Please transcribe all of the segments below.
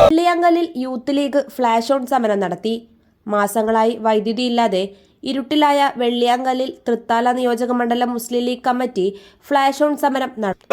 വെള്ളിയാങ്കലിൽ Youth League flash on സമരം നടത്തി. മാസങ്ങളായി വൈദ്യുതി ഇല്ലാതെ ഇരുട്ടിലായ വെള്ളിയാങ്കലിൽ തൃത്താല നിയോജക മണ്ഡലം Muslim League committee flash on സമരം നടത്തി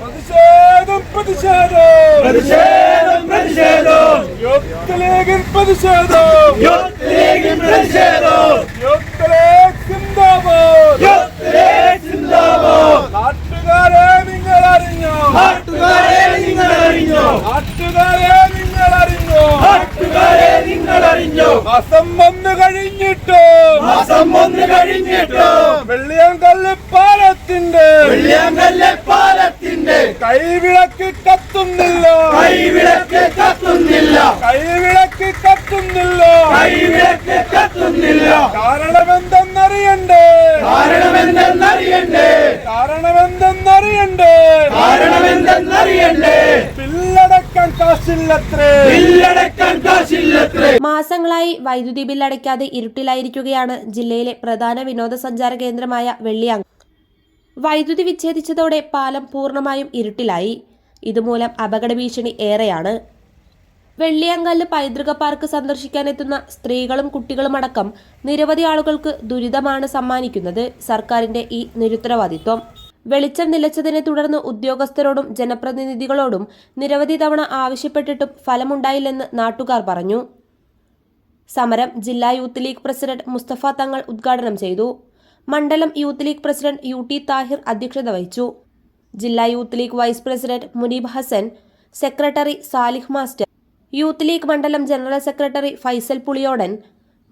പ്രതിഷേധം പ്രതിഷേധം പ്രതിഷേധം പ്രതിഷേധം യൂത്ത് ലീഗിൽ പ്രതിഷേധം യൂത്ത് ലീഗിൽ പ്രതിഷേധം യൂത്ത് ലീഗ് സിന്ദാബാദ് യൂത്ത് ലീഗ് സിന്ദാബാദ് നാട്ടുകാരെ നിങ്ങൾ അറിഞ്ഞോ നാട്ടുകാരെ നിങ്ങൾ അറിഞ്ഞോ നാട്ടുകാരെ നിങ്ങൾ അറിഞ്ഞോ നാട്ടുകാരെ നിങ്ങൾ അറിഞ്ഞോ മാസം ഒന്ന് കഴിഞ്ഞിട്ട്. മാസം ഒന്ന് കഴിഞ്ഞിട്ടോ. വെള്ളിയാങ്കല്ല് പാലത്തിന്റെ വെള്ളിയാങ്കല്ല് പാലത്തിന്റെ കൈവിളക്ക് കത്തുന്നില്ല. കൈവിളക്ക് കത്തുന്നില്ല. കൈവിളക്ക് കത്തുന്നില്ല. കൈവിളക്ക് കത്തുന്നില്ല. കാരണമെന്തെന്നറിയണ്ടേ? കാരണമെന്തെന്നറിയണ്ടേ? കാരണമെന്തെന്നറിയണ്ടേ? കാരണമെന്തെന്നറിയണ്ടേ? ബില്ലടക്കാൻ കാശില്ലത്രേ. ബില്ലടക്കാൻ കാശില്ലത്രേ മാസങ്ങളായി വൈദ്യുതി ബിൽ അടയ്ക്കാതെ ഇരുട്ടിലായിരിക്കുകയാണ് ജില്ലയിലെ പ്രധാന വിനോദസഞ്ചാര കേന്ദ്രമായ വെള്ളിയാങ്ക. വൈദ്യുതി വിച്ഛേദിച്ചതോടെ പാലം പൂർണമായും ഇരുട്ടിലായി. ഇതുമൂലം അപകട ഭീഷണി ഏറെയാണ്. വെള്ളിയാങ്കല്ല് പൈതൃക പാർക്ക് സന്ദർശിക്കാനെത്തുന്ന സ്ത്രീകളും കുട്ടികളും അടക്കം നിരവധി ആളുകൾക്ക് ദുരിതമാണ് സമ്മാനിക്കുന്നത് സർക്കാരിന്റെ ഈ നിരുത്തരവാദിത്വം. വെളിച്ചം നിലച്ചതിനെ തുടർന്ന് ഉദ്യോഗസ്ഥരോടും ജനപ്രതിനിധികളോടും നിരവധി തവണ ആവശ്യപ്പെട്ടിട്ടും ഫലമുണ്ടായില്ലെന്ന് നാട്ടുകാർ പറഞ്ഞു. സമരം ജില്ലാ യൂത്ത് ലീഗ് പ്രസിഡന്റ് മുസ്തഫ തങ്ങൾ ഉദ്ഘാടനം ചെയ്തു. മണ്ഡലം Youth League president U T Thahir അധ്യക്ഷത വഹിച്ചു. ജില്ലാ Youth League vice president Muneeb Hasan secretary Salih master Youth League മണ്ഡലം general secretary Faisal Puliyodan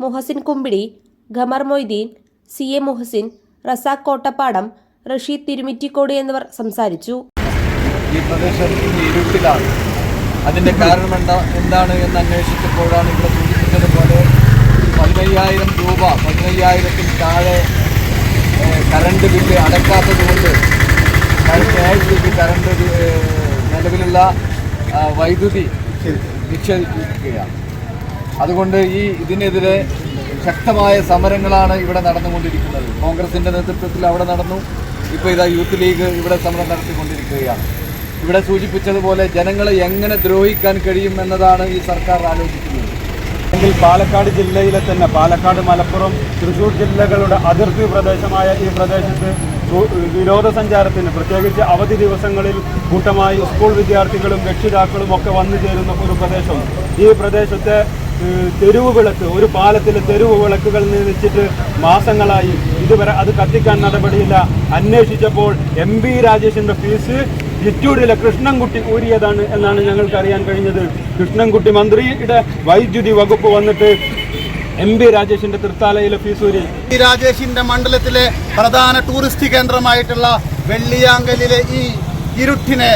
Muhsin Kumbidi Qamar Moideen C A Muhsin Razak Kottappadam Rasheed Thirumittacode എന്നിവർ സംസാരിച്ചു. ഈ പ്രദേശം അതിന്റെ കാരണം എന്താ എന്താണ് എന്ന് അന്വേഷിച്ചപ്പോഴാണ് ഇവിടെ സൂചിപ്പിച്ചതുപോലെ പതിനയ്യായിരം രൂപ പതിനയ്യായിരത്തിൽ താഴെ കറണ്ട് ബില്ല് അടക്കാത്തത് കൊണ്ട് കെ എസ് ബി കറണ്ട് നിലവിലുള്ള വൈദ്യുതി നിക്ഷേപിക്കുകയാണ്. അതുകൊണ്ട് ഈ ഇതിനെതിരെ ശക്തമായ സമരങ്ങളാണ് ഇവിടെ നടന്നുകൊണ്ടിരിക്കുന്നത്. കോൺഗ്രസിന്റെ നേതൃത്വത്തിൽ അവിടെ നടന്നു. ഇപ്പോൾ ഇതാ യൂത്ത് ലീഗ് ഇവിടെ സമരം നടത്തിക്കൊണ്ടിരിക്കുകയാണ്. ഇവിടെ സൂചിപ്പിച്ചതുപോലെ ജനങ്ങളെ എങ്ങനെ ദ്രോഹിക്കാൻ കഴിയും എന്നതാണ് ഈ സർക്കാർ ആലോചിക്കുന്നത്. എങ്കിൽ പാലക്കാട് ജില്ലയിലെ തന്നെ പാലക്കാട് മലപ്പുറം തൃശ്ശൂർ ജില്ലകളുടെ അതിർത്തി പ്രദേശമായ ഈ പ്രദേശത്ത് വിനോദസഞ്ചാരത്തിന് പ്രത്യേകിച്ച് അവധി ദിവസങ്ങളിൽ കൂട്ടമായി സ്കൂൾ വിദ്യാർത്ഥികളും രക്ഷിതാക്കളും ഒക്കെ വന്നു ചേരുന്ന ഒരു പ്രദേശം. ഈ പ്രദേശത്തെ തെരുവ് വിളക്ക് ഒരു പാലത്തിലെ തെരുവ് വിളക്കുകൾ നിന്നിച്ചിട്ട് മാസങ്ങളായി ഇതുവരെ അത് കത്തിക്കാൻ നടപടിയില്ല. അന്വേഷിച്ചപ്പോൾ എം ബി രാജേഷിന്റെ ഫീസ് ചിറ്റൂരിലെ കൃഷ്ണൻകുട്ടി ഊരിയതാണ് എന്നാണ് ഞങ്ങൾക്ക് അറിയാൻ കഴിഞ്ഞത്. കൃഷ്ണൻകുട്ടി മന്ത്രിയുടെ വൈദ്യുതി വകുപ്പ് വന്നിട്ട് എം ബി രാജേഷിന്റെ തൃത്താലയിലെ ഫീസൂരി. രാജേഷിന്റെ മണ്ഡലത്തിലെ പ്രധാന ടൂറിസ്റ്റ് കേന്ദ്രമായിട്ടുള്ള വെള്ളിയാങ്കലിലെ ഈ ഇരുട്ടിനെ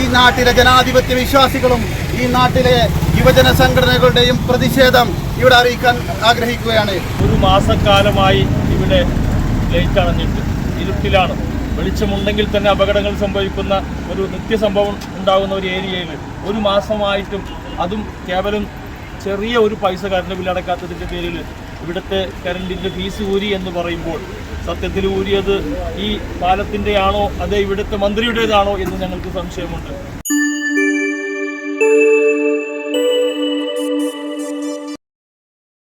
ഈ നാട്ടിലെ ജനാധിപത്യ വിശ്വാസികളും ഈ നാട്ടിലെ യുവജന സംഘടനകളുടെയും പ്രതിഷേധം ഇവിടെ അറിയിക്കാൻ ആഗ്രഹിക്കുകയാണ്. ഒരു മാസക്കാലമായി ഇവിടെ ലൈറ്റ് അണഞ്ഞിട്ട് ഇരുട്ടിലാണ്. വെളിച്ചമുണ്ടെങ്കിൽ തന്നെ അപകടങ്ങൾ സംഭവിക്കുന്ന ഒരു നിത്യസംഭവം ഉണ്ടാകുന്ന ഒരു ഏരിയയിൽ ഒരു മാസമായിട്ടും അതും കേവലം ചെറിയ ഒരു പൈസ കറണ്ട് ബില്ലടക്കാത്തതിന്റെ പേരിൽ ഇവിടുത്തെ കറണ്ടിന്റെ ഫീസ് ഊരി എന്ന് പറയുമ്പോൾ സത്യത്തിൽ ഊരിയത് ഈ പാലത്തിന്റെയാണോ അതേ ഇവിടുത്തെ മന്ത്രിയുടേതാണോ എന്ന് ഞങ്ങൾക്ക് സംശയമുണ്ട്.